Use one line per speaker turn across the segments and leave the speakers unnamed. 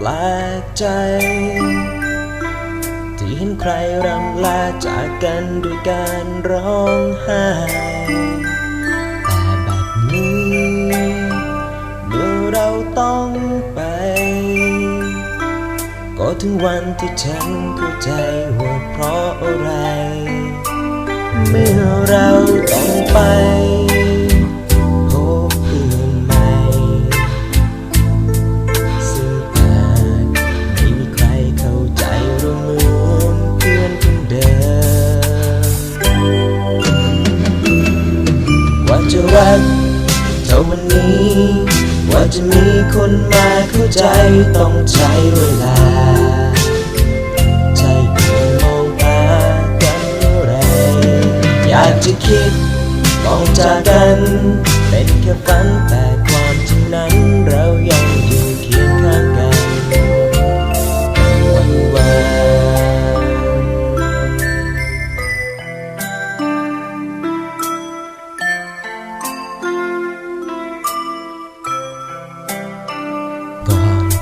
ปลกใจ ที่เห็นใครรำลาจากกันด้วยการร้องไห้แต่แบบนี้ เมื่อเราต้องไป ก็ถึงวันที่ฉันเข้าใจว่าเพราะอะไร เมื่อเราต้องไป จะมีคนมาเข้าใจต้องใช้เวลาใช่เพียงมองตากันเมื่อไร อยากจะคิดมองจากกัน เป็นแค่ฝันแต่ความจริงนั้นเรายัง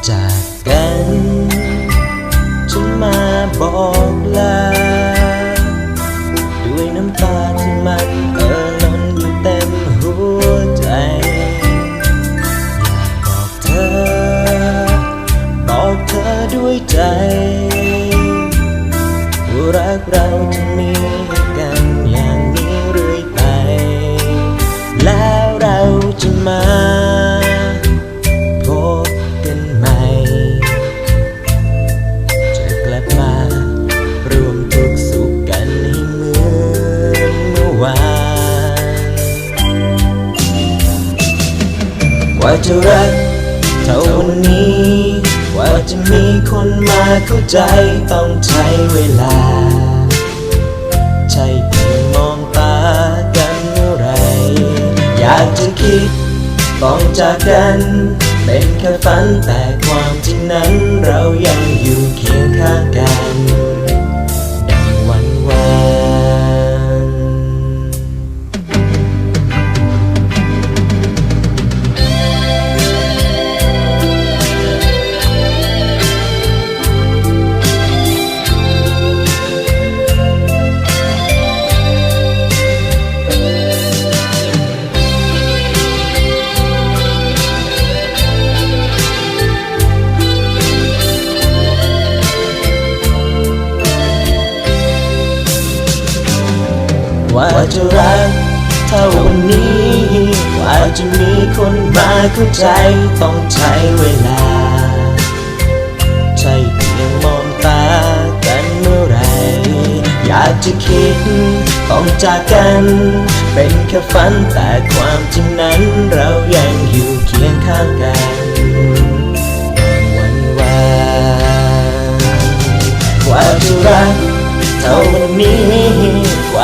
จากกัน ฉันมาบอกลา ด้วยน้ำตาที่มันเอ่อล้นอยู่เต็มหัวใจอยากบอกเธอ บอกเธอด้วยใจว่ารักเราจะมี ว่าจะรักเท่าวันนี้ ว่าจะมีคนมาเข้าใจต้องใช้เวลา ใช่เพียงมองตากันเมื่อไร อยากจะคิดต้องจากกัน เป็นแค่ฝันแต่ความจริงนั้นเรายังอยู่เคียงข้างกัน ว่าจะรักเท่าวันนี้ ว่าจะมีคนมาเข้าใจต้องใช้เวลา ใช่เพียงมองตากันเมื่อไร อยากจะคิดต้องจากกัน เป็นแค่ฝันแต่ความจริงนั้นเรายังอยู่เคียงข้างกันวันวานว่าจะรักเท่าวันนี้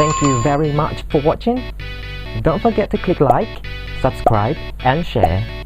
Thank you very much for watching. Don't forget to click like, subscribe and share.